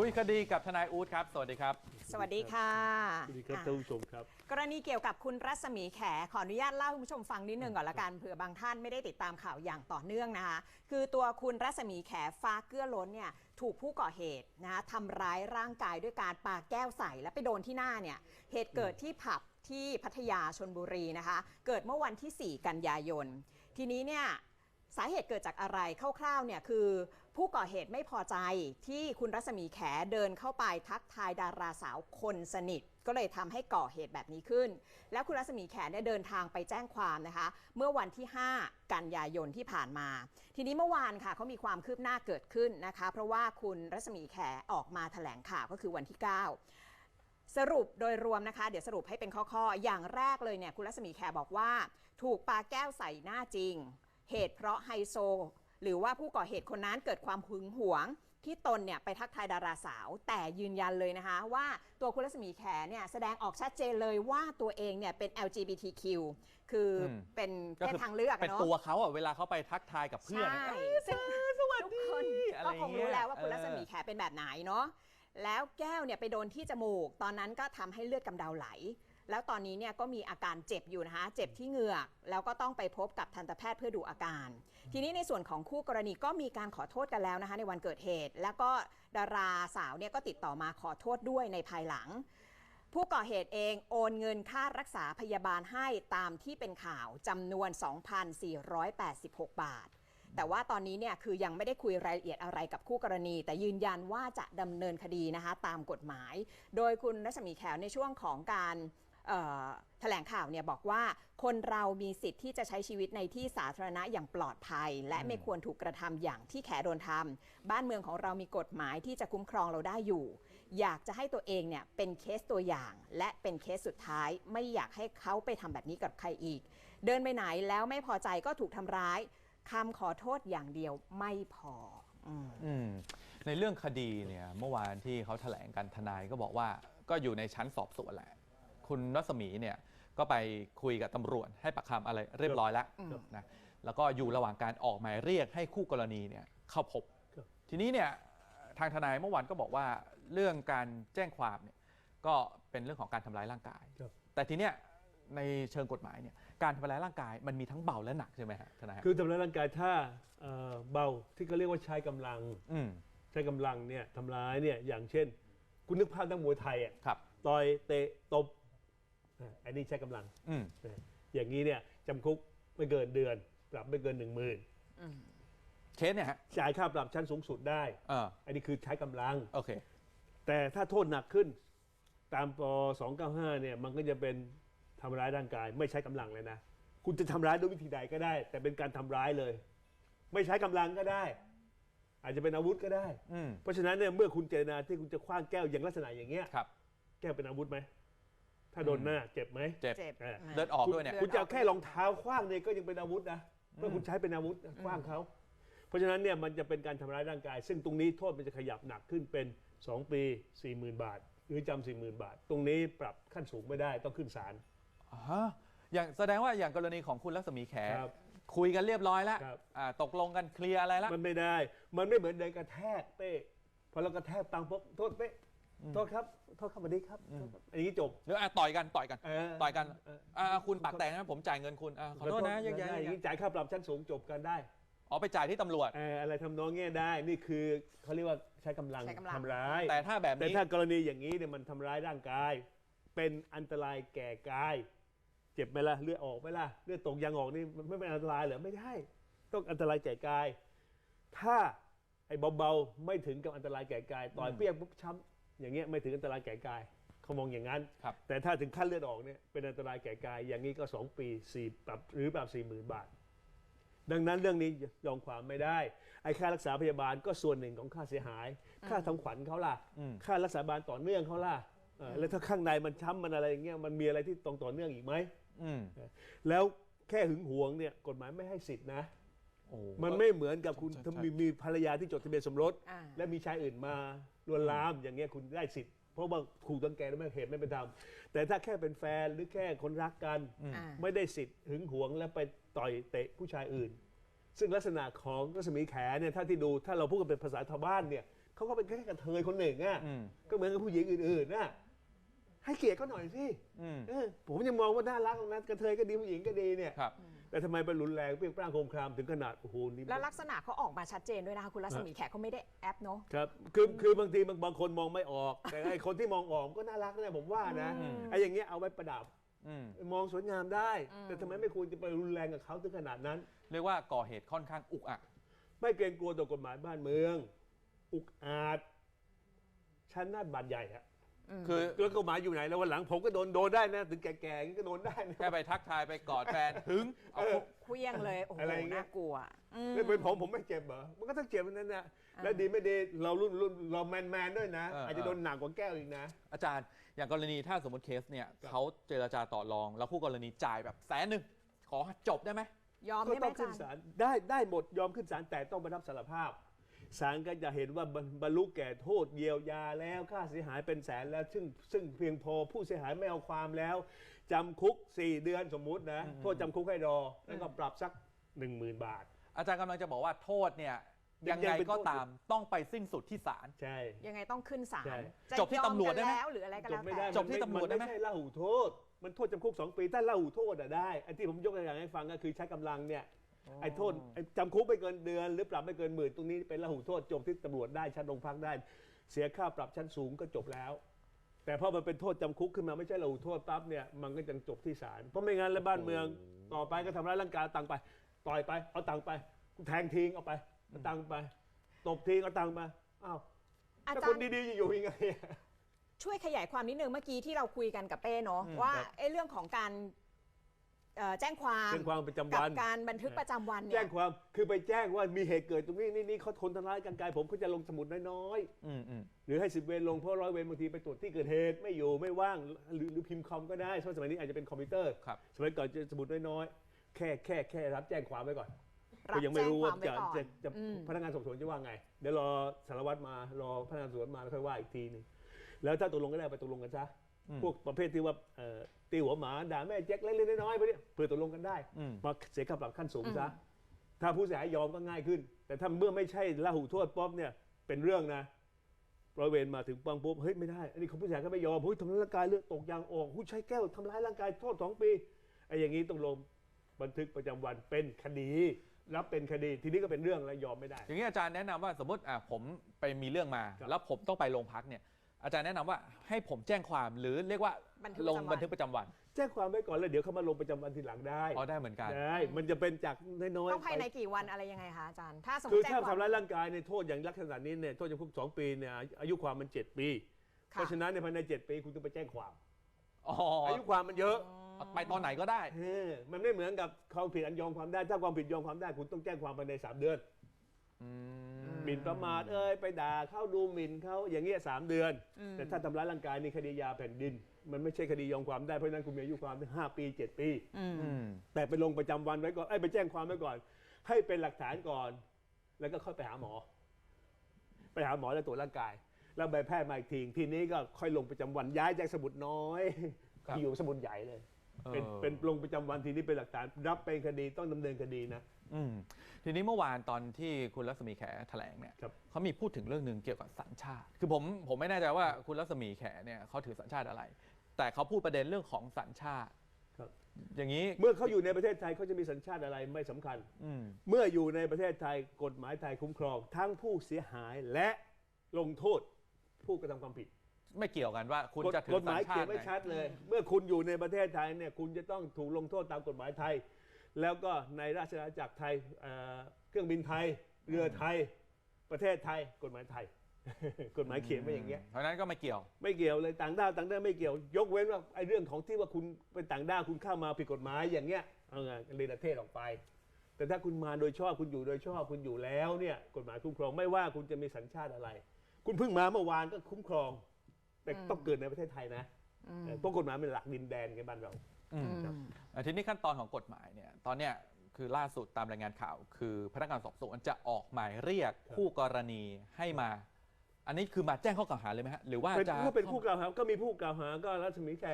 คุยคดีกับทนายอู๊ดครับ สวัสดีครับ สวัสดีค่ะสวัสดีครับอะท่านผู้ชมครับ กรณีเกี่ยวกับคุณรัศมีแข ขออนุญาตเล่าให้คุณผู้ชมฟังนิดนึงก่อนละกันเผื่อบางท่านไม่ได้ติดตามข่าวอย่างต่อเนื่องนะคะ คือตัวคุณรัศมีแขฟ้าเกื้อล้นเนี่ยถูกผู้ก่อเหตุนะคะทำร้ายร่างกายด้วยการปาแก้วใส่และไปโดนที่หน้าเนี่ยเหตุเกิดที่ผับที่พัทยาชนบุรีนะคะ เกิดเมื่อวันที่ 4 กันยายน ทีนี้เนี่ยสาเหตุเกิดจากอะไรคร่าวๆเนี่ยคือ ผู้ก่อเหตุไม่พอใจที่คุณรัศมีแขเดินเข้าไปทักทายดาราสาวคนสนิท ก็เลยทำให้ก่อเหตุแบบนี้ขึ้น แล้วคุณรัศมีแขเนี่ยเดินทางไปแจ้งความนะคะ เมื่อวันที่ 5 กันยายนที่ผ่านมา ทีนี้เมื่อวานค่ะเขามีความคืบหน้าเกิดขึ้นนะคะ เพราะว่าคุณรัศมีแขออกมาแถลงข่าวก็คือวันที่ 9สรุปโดยรวมนะคะ เดี๋ยวสรุปให้เป็นข้อๆ อย่างแรกเลยเนี่ยคุณรัศมีแขบอกว่า ถูกปาแก้วใส่หน้าจริง เหตุเพราะไฮโซ หรือว่าผู้ก่อเหตุคนนั้นเกิดความหึงหวงที่ตนเนี่ยไปทักทายดาราสาว แต่ยืนยันเลยนะคะว่าตัวคุณรัศมีแขเนี่ยแสดงออกชัดเจนเลยว่าตัวเองเนี่ยเป็น LGBTQ คืออม เป็นก็เพศคือทางเลือกอะเป็นเนาะตัวเขาอะเวลาเขาไปทักทายกับเพื่อนใช่เอ้ยซึ่ง สวัสทุกดีคนอะไรก็คงรู้แล้วว่าคุณเงี้ยรัศมีเออแขเป็นแบบไหนเนาะแล้วแก้วเนี่ยไปโดนที่จมูก ตอนนั้นก็ทำให้เลือดกำเดาไหล แล้วตอนนี้เนี่ยก็มีอาการเจ็บอยู่นะคะ เจ็บที่เหงือก แล้วก็ต้องไปพบกับทันตแพทย์เพื่อดูอาการ ทีนี้ในส่วนของคู่กรณีก็มีการขอโทษกันแล้วนะคะ ในวันเกิดเหตุ แล้วก็ดาราสาวเนี่ยก็ติดต่อมาขอโทษด้วยในภายหลัง ผู้ก่อเหตุเองโอนเงินค่ารักษาพยาบาลให้ตามที่เป็นข่าวจำนวน 2,486 บาทแต่ว่าตอนนี้เนี่ยคือยังไม่ได้คุยรายละเอียดอะไรกับคู่กรณี แต่ยืนยันว่าจะดำเนินคดีนะคะตามกฎหมาย โดยคุณรัศมีแขวในช่วงของการ แถลงข่าวเนี่ยบอกว่าคนเรามีสิทธิ์ที่จะใช้ชีวิตในที่สาธารณะอย่างปลอดภัย และไม่ควรถูกกระทำอย่างที่แขโดนทำบ้านเมืองของเรามีกฎหมายที่จะคุ้มครองเราได้อยู่ อยากจะให้ตัวเองเนี่ยเป็นเคสตัวอย่าง และเป็นเคสสุดท้าย ไม่อยากให้เขาไปทำแบบนี้กับใครอีก เดินไปไหนแล้วไม่พอใจก็ถูกทำร้ายคำขอโทษอย่างเดียวไม่พออืมอืมในเรื่องคดีเนี่ยเมื่อวานที่เขาแถลงกันทนายก็บอกว่าก็อยู่ในชั้นสอบสวนแหละ คุณรัศมีเนี่ยก็ไปคุยกับตำรวจให้ปากคำอะไรเรียบร้อยแล้วครับ นะแล้วก็อยู่ระหว่างการออกหมายเรียกให้คู่กรณีเนี่ยเข้าพบ ครับ ทีนี้เนี่ยทางทนายเมื่อวานก็บอกว่าเรื่องการแจ้งความเนี่ยก็เป็นเรื่องของการทำร้ายร่างกาย ครับ แต่ทีเนี้ยในเชิงกฎหมายเนี่ยการทำร้ายร่างกายมันมีทั้งเบาและหนักใช่ไหมฮะทนายฮะคือทำร้ายร่างกายถ้าเอ่อเบาที่เขาเรียกว่าใช้กำลัง อืมใช้กำลังเนี่ยทำร้ายเนี่ยอย่างเช่น คุณนึกภาพนักมวยไทยอะครับ ต่อยเตะตบ อะอันนี้ใช้กำลัง อืมนะอย่างนี้เนี่ยจำคุกไม่เกินเดือน ปรับไม่เกินหนึ่งหมื่นเคสเนี่ยฮะจ่ายค่าปรับชั้นสูงสุดได้ เอออันนี้คือใช้กำลัง โอเค แต่ถ้าโทษหนักขึ้น ตามป295เนี่ยมันก็จะเป็นทำร้ายร่างกาย ไม่ใช้กำลังเลยนะ คุณจะทำร้ายด้วยวิธีใดก็ได้ แต่เป็นการทำร้ายเลย ไม่ใช้กำลังก็ได้ อาจจะเป็นอาวุธก็ได้ อืมเพราะฉะนั้นเนี่ยเมื่อคุณเจตนาที่คุณจะคว้างแก้วอย่างลักษณะอย่างเงี้ย ครับ แก้วเป็นอาวุธไหม ถ้าโดนหน้าเจ็บไหมเจ็บเจ็บเออเลือดออกด้วยเนี่ยเลือดคุณจะเอาแค่รองเท้าคว้างเนี่ยก็ยังเป็นอาวุธนะเมื่อคุณใช้เป็นอาวุธคว้างเขา เพราะฉะนั้นเนี่ยมันจะเป็นการทำร้ายร่างกาย ซึ่งตรงนี้โทษมันจะขยับหนักขึ้นเป็น 2 ปี 40,000 บาท หรือจำ40,000 บาท ตรงนี้ปรับขั้นสูงไม่ได้ต้องขึ้นศาล อ่าฮะอย่างแสดงว่าอย่างกรณีของคุณลักษมีแขครับคุยกันเรียบร้อยแล้วครับ อ่าตกลงกันเคลียร์อะไรแล้ว มันไม่ได้ มันไม่เหมือนเดินกระแทกเป้พอเรากระแทกปังปุ๊บโทษเป้ โทษครับโทษครับสวัสดีครับโทษครับอันนี้จบเดี๋ยวอะต่อยกันต่อยกันเออต่อยกันเอออ่าคุณปากแตกนะผมจ่ายเงินคุณอ่าขอโทษนะแยกย้ายได้แยกอย่างย้ายนี้จ่ายค่าปรับชั้นสูงจบกันได้อ๋อไปจ่ายที่ตำรวจ เอ่ออะไรทำนองเงี้ยได้ นี่คือเขาเรียกว่าใช้กำลังใช้กำลัง ทำร้าย แต่ถ้าแบบแต่นี้ถ้ากรณีอย่างนี้เนี่ยมันทำร้ายร่างกาย เป็นอันตรายแก่กาย เจ็บไหมล่ะเลือดออกไหมล่ะเลือดตกยางออกนี่มันไม่เป็นอันตรายเหรอไม่ได้ต้องอันตรายแก่กาย ถ้าไอ้เบาๆไม่ถึงกับอันตรายแก่กาย ต่อยเปี้ยงปุ๊บช้ำ อย่างเงี้ยไม่ถึงอันตรายแก่กายเขามองอย่างนั้น ครับ แต่ถ้าถึงขั้นเลือดออกเนี่ยเป็นอันตรายแก่กาย อย่างนี้ก็ 2 ปี4ปรับหรือปรับ4 0,000 บาท ดังนั้นเรื่องนี้ยอมความไม่ได้ ไอ้ค่ารักษาพยาบาลก็ส่วนหนึ่งของค่าเสียหาย ค่าทำขวัญเขาล่ะ อืม ค่ารักษาบาลต่อเนื่องเขาล่ะเออแล้วถ้าข้างในมันช้ำมันอะไรอย่างเงี้ยมันมีอะไรที่ตรงต่อเนื่องอีกไหม อืม แล้วแค่หึงหวงเนี่ยกฎหมายไม่ให้สิทธินะ โอ้มันไม่เหมือนกับคุณใช่ใช่ถ้ามีมีภรรยาที่จดทะเบียนสมรส อ่า และมีชายอื่นมาลวนลามอย่างเงี้ยคุณได้สิทธิ์เพราะว่าถูกตังแกและไม่เหตุไม่เป็นธรรมแต่ถ้าแค่เป็นแฟนหรือแค่คนรักกัน อ่า ไม่ได้สิทธิ์หึงหวงและไปต่อยเตะผู้ชายอื่น ซึ่งลักษณะของรัศมีแขเนี่ยถ้าที่ดูถ้าเราพูดกันเป็นภาษาชาวบ้านเนี่ยเขาก็เป็นแค่กระเทยคนหนึ่งอะอืม ก็เหมือนกับผู้หญิงอื่นๆน่ะ ให้เกียรติเขาหน่อยสิอืมเออผมยังมองว่าน่ารักตรงนั้นกระเทยก็ดีผู้หญิงก็ดีเนี่ย ครับ แต่ทำไมไปรุนแรงเปรี้ยงปร้างโคมครามถึงขนาดโอ้โหนี่แล้วลักษณะเขาออกมาชัดเจนด้วยนะคะคุณรัศมีแขกเขาไม่ได้แอปเนาะ ครับคือคือบางทีบางบางคนมองไม่ออก แต่ไอ้คนที่มองออกก็น่ารักนะผมว่านะอืม ไอ้อย่างเงี้ยเอาไว้ประดับอืมมองสวยงามได้ อืม แต่ทำไมไม่ควรจะไปรุนแรงกับเขาถึงขนาดนั้น เรียกว่าก่อเหตุค่อนข้างอุกอัก ไม่เกรงกลัวต่อกฎหมายบ้านเมือง อุกอาจชั้นนาดบาดใหญ่อะ คือแล้วกฎหมายอยู่ไหนแล้ววันหลังผมก็โดนโดนได้นะ ถึงแก่ๆอย่างนี้ก็โดนได้นะ แค่ไปทักทายไปกอดแฟน ถึงเอาเออเคลี้ยงเลย โอ้โหอะไรอย่างเงี้ย น่ากลัวอืม แล้วเป็นผมผมไม่เจ็บเหรอ มันก็ต้องเจ็บนั่นนะแล้วดีไม่ดีเรารุ่นรุ่นเราแมนแมนๆด้วยนะเอออ อาจจะโดนหนักกว่าแก้วอีกนะ อาจารย์ อย่างกรณีถ้าสมมติเคสเนี่ยครับ เขาเจรจาต่อรอง แล้วคู่กรณีจ่ายแบบแสนหนึ่งขอจบได้ไหม ยอมก็ได้ไหมต้องอาขึ้นจารย์ศาลได้ได้หมดยอมขึ้นศาลแต่ต้องมารับสารภาพ ศาลก็จะเห็นว่าบรรบรรลุแก่โทษเยียวยาแล้วค่าเสียหายเป็นแสนแล้ว ซึ่งซึ่งเพียงพอผู้เสียหายไม่เอาความแล้วจำคุก 4 เดือนสมมุตินะอืมโทษจำคุกให้รอ แล้วก็ปรับสัก 10,000 บาท อาจารย์กำลังจะบอกว่าโทษเนี่ยยัยังงยังไงเป็นก็โทษตามต้องไปสิ้นสุดที่ศาลใช่ ยังไงต้องขึ้นศาลใช่จะจบที่ยอตำรวจได้ไหมกันแล้วหรืออะไรก็จแล้บวไม่แต่ได้จบที่ตำรวจได้ไหมนไม่ใช่ละหูโทษมันโทษจำคุก 2 ปีถ้าละหูโทษอะได้ไอ้ที่ผมยกตัวอย่างให้ฟังก็คือใช้กำลังเนี่ย ไอ้โทษไอ้จำคุกไม่เกินเดือน หรือปรับไม่เกินหมื่นตรงนี้เป็นละหูโทษจบที่ตำรวจได้ชั้นโรงพักได้ เสียค่าปรับชั้นสูงก็จบแล้ว แต่พอมันเป็นโทษจำคุกขึ้นมาไม่ใช่ละหูโทษปั๊บเนี่ยมันก็จะจบที่ศาลเพราะไม่งั้นแล้วบ้านเมืองต่อไปก็ทำร้ายร่างกายเอาตังค์ไป ต่อยไปเอาตังค์ไปแทงทิ้งเอาไปเอาตังค์ไปตบทิ้งเอาตังค์ไปอ้าวอาถ้าจาครนย์ดีๆจะอยู่ยังไงอะ ช่วยขยายความนิดนึงเมื่อกี้ที่เราคุยกันกับเป้เนาะอืมว่าครับไอ้เรื่องของการ เอ่อแจ้งความแจ้งความประจำกับวัน การบันทึกประจำวันเนี่แจ้ย งความคือไปแจ้งว่ามีเหตุเกิดตรงนี้นี่นี่เขาทนทำร้ายกันกายผมเขาจะลงสมุดน้อยอืมอืมๆหรือให้สิบเวรลงเพราะร้อยเวรบางทีไปตรวจที่เกิดเหตุไม่อยู่ไม่ว่างหรือหรือพิมพ์คอมก็ได้เพราะสมัยนี้อาจจะเป็นคอมพิวเตอร์ ครับ สมัยก่อนจะสมุดน้อยๆแค่แค่แค่รับแจ้งความไว้ก่อนรัก็บยังไม่แจ้งรู้ควาว่ามไว้จะก่อนจะจะอืม พนักงานสอบสวนจะว่าไง เดี๋ยวรอสารวัตรมารอพนักงานสอบสวนมาแล้วค่อยว่าอีกทีหนึงแล้วถ้าตกลงก็ได้ไปตกลงกันซะอืม พวกประเภทที่ว่าเอ่อตีหัวหมาด่าแม่แจ็คเล็กๆน้อยๆไปเนี่ยเพื่อตกลงกันได้อืมมาเสียค่าปรับขั้นสูงซะถ้าผู้เสียหายยอมก็ง่ายขึ้น แต่ถ้าเมื่อไม่ใช่ละหูโทษป๊อบเนี่ยเป็นเรื่องนะร้อยเวรมาถึงปังปุ๊บเฮ้ยไม่ได้อันนี้เขาผู้เสียหายก็ไม่ยอมเฮ้ยทำร้ายร่างกายเลือดตกยางออกผู้ใช้แก้วทำร้ายร่างกายโทษสองปีไอ้อย่างนี้ต้องลงบันทึกประจำวันเป็นคดีรับเป็นคดีทีนี้ก็เป็นเรื่องแล้วยอมไม่ได้ อย่างนี้อาจารย์แนะนำว่าสมมติอะผมไปมีเรื่องมาครับแล้วผมต้องไปโรงพักเนี่ย อาจารย์แนะนำว่าให้ผมแจ้งความหรือเรียกว่าบันทึกลงประจำวันบันทึกประจำวันแจ้งความไว้ก่อนแล้วเดี๋ยวเขามาลงประจำวันทีหลังได้อ๋อได้เหมือนกัน ได้มันจะเป็นจากน้อยๆต้องภายในไปกี่วันอะไรยังไงคะอาจารย์ ถ้าสมมคือติแจ้งถ้าความ ทำร้ายร่างกายในยโทษอย่างลักษณะนี้เนี่ยโทษจำคุกสองปีเนี่ยอายุความมันเจ็ดปีเพค่ะราะฉะนั้นในยภายในเจ็ดปีคุณต้องไปแจ้งความอ๋ออายุความมันเยอะไปตอนไหนก็ได้ เออมันไม่เหมือนกับความผิดอันยอมความได้ ถ้าความผิดยอมความได้คุณต้องแจ้งความภายในสามเดือนอืม หมิ่นประมาทเอ้ยไปด่าเข้าดูหมิ่นเขาอย่างเงี้ยสามเดือน แต่ถ้าทำร้ายร่างกายนี่คดียาแผ่นดิน มันไม่ใช่คดียอมความได้เพราะฉะนั้นคุณมีอายุความถึงห้าปีเจ็ดปีอืมอืมแต่ไปลงประจำวันไว้ก่อนไอ้ยไปแจ้งความไว้ก่อน ให้เป็นหลักฐานก่อน แล้วก็ค่อยไปหาหมอ ไปหาหมอแล้วตรวจร่างกาย แล้วใบแพทย์มาอีกทีทีนี้ก็ค่อยลงประจำวันย้ายจากสมุดน้อยครับอยู่สมุดใหญ่เลย เป็นออเป็นลงประจำวันทีนี้เป็นหลักฐาน รับเป็นคดีต้องดำเนินคดีนะอืมทีนี้เมื่อวานตอนที่คุณรัศมีแขแถลงเนี่ยครับเขามีพูดถึงเรื่องหนึ่งเกี่ยวกับสัญชาติ คือผมผมไม่แน่ใจว่าคุณรัศมีแขเนี่ยเขาถือสัญชาติอะไร แต่เขาพูดประเด็นเรื่องของสัญชาติครับอย่างนี้เมื่อเขาอยู่ในประเทศไทยเขาจะมีสัญชาติอะไรไม่สำคัญอืมเมื่ออยู่ในประเทศไทยกฎหมายไทยคุ้มครอง ทั้งผู้เสียหายและลงโทษผู้กระทำความผิด ไม่เกี่ยวกันว่าคุณกฎจะถืกอฎหสัมายญชาเขียตินไว้ไหน ชัดเลย เมื่อคุณอยู่ในประเทศไทยเนี่ยคุณจะต้องถูกลงโทษตามกฎหมายไทย แล้วก็ในราชอาณาจักรไทยเอ่อเครื่องบินไทย เรือไทย ประเทศไทย กฎหมายไทย กฎหมายเขียนไว้อย่างเงี้ย เพราะฉะนั้นก็ไม่เกี่ยว ไม่เกี่ยวเลยต่างด้าวต่างด้าวไม่เกี่ยว ยกเว้นว่าไอ้เรื่องของที่ว่าคุณเป็นต่างด้าวคุณเข้ามาผิดกฎหมายอย่างเงี้ยเอาไงเรนเทศออกไป แต่ถ้าคุณมาโดยชอบคุณอยู่โดยชอบคุณอยู่แล้วเนี่ยกฎหมายคุ้มครองไม่ว่าคุณจะมีสัญชาติอะไร คุณเพิ่งมาเมื่อวานก็คุ้มครอง แต่ต้องเกิดในประเทศไทยนะเออเพราะกฎหมายเป็นหลักดินแดนในบ้านเราอืมอืมอะทีนี้ขั้นตอนของกฎหมายเนี่ยตอนเนี้ยคือล่าสุดตามรายงานข่าว คือพนักงานสอบสวนจะออกหมายเรียกครับคู่กรณีให้มา อันนี้คือมาแจ้งข้อกล่าวหาเลยไหมฮะหรือว่าเป็นจะถ้าเป็นผู้กล่าวหาก็มีผู้กล่าวหาก็รัศมีแข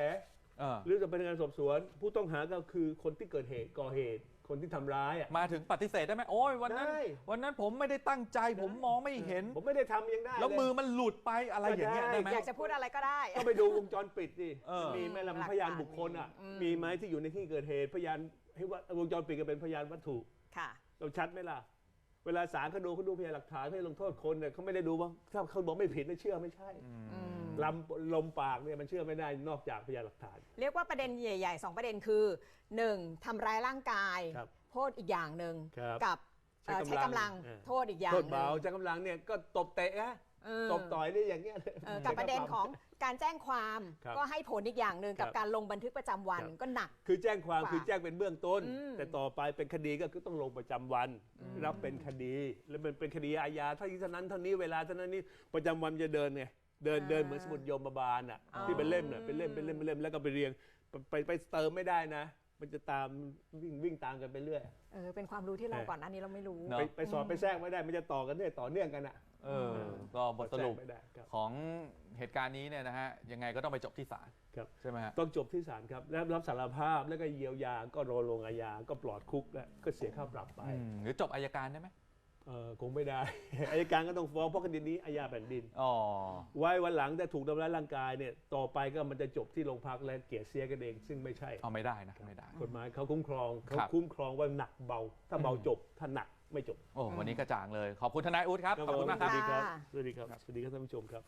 เออ หรือจะเป็นพนักงานสอบสวนผู้ต้องหาก็คือคนที่เกิดเหตุก่อเหตุ คนที่ทำร้ายอะ มาถึงปฏิเสธได้ไหมโอ้ยวันนั้น ได้ วันนั้นผมไม่ได้ตั้งใจ ผมมองไม่เห็น ผมไม่ได้ทำยังได้แล้วเยมือมันหลุดไปอะไรอย่างเงี้ยก็ได้ได้ไหม อยากจะพูดอะไรก็ได้ ก็ไปดูวงจรปิดดิเออ มีไหมล่ะหลักฐาน พยานบุคคลอะอืมมีไหมที่อยู่ในที่เกิดเหตุพยานให้ว่าวงจรปิดก็เป็นพยานวัตถุ ค่ะ เราชัดไหมล่ะ เวลาศาลเขาดูเขาดูพยานหลักฐานเขาจะลงโทษคนเนี่ยเขาไม่ได้ดูว่าถ้าเขาบอกไม่ผิดไม่เชื่อไม่ใช่ อืม ลำลมปากเนี่ยมันเชื่อไม่ได้นอกจากพยานหลักฐาน เรียกว่าประเด็นใหญ่ๆสองประเด็นคือ 1. ทำร้ายร่างกาย ครับโทษอีกอย่างหนึ่งครับกับเอ่อใช้ใช้กำลังกำลังเออ โทษอีกอย่างโทหษนึ่งเบาใช้กำลังเนี่ยก็ตบเตะนะเออ ตบต่อยนี่อย่างเงี้ยเลยเออกับประเด็นของ การแจ้งความครับก็ให้ผลอีกอย่างหนึ่งกับครับการลงบันทึกประจำวันครับ ก็หนัก คือแจ้งความกว่าคือแจ้งเป็นเบื้องต้น อืม แต่ต่อไปเป็นคดีก็คือต้องลงประจำวัน รับเป็นคดี แล้วมันเป็นคดีอาญาเท่านี้เท่านั้นเท่านี้เวลาเท่านั้นนี้ประจำวันมันจะเดินไง เดินเดินเหมือนสมุดโยมบาลอะที่เป็นเล่มน่ะเป็นเล่มเป็นเล่มเป็นเล่มแล้วก็ไปเรียงไปไปไปเติมไม่ได้นะ มันจะตามวิ่งวิ่งตามกันไปเรื่อยเออเป็นความรู้ที่เราเออก่อนหน้านี้เราไม่รู้ เนอะ ไปไปสอบไปแทรกไม่ได้มันจะต่อกันเนี่ยต่อเนื่องกันอะ เออก็บทสรุปแทกไม่ได้ครับ ของเหตุการณ์นี้เนี่ยนะฮะยังไงก็ต้องไปจบที่ศาลครับ ใช่ไหมฮะต้องจบที่ศาลครับแล้วรับสารภาพแล้วก็เยียวยาก็รอลงอาญาก็ปลอดคุกแล้วก็เสียค่าปรับไป อืมหรือจบอายการได้ไหม เออคงไม่ได้ อายการก็ต้องฟ้องเพราะคดีนี้อาญาแผ่นดิน อ๋อ ไว้วันหลังถ้าถูกทำร้ายร่างกายเนี่ยต่อไปก็มันจะจบที่โรงพักและเกลียดเสียกันเอง ซึ่งไม่ใช่ เอาไม่ได้นะไม่ได้ กฎหมายเขาคุ้มครองเขาครับ คุ้มครองว่าหนักเบา ถ้าเบาจบ ถ้าหนักไม่จบโอ้วันนี้กระจ่างเลย ขอบคุณทนายอู๊ดครับ ขอบคุณมากคสรับวัสดีครับค่ะสวัสดีครับ สวัสดีครับท่านผู้ชมครับ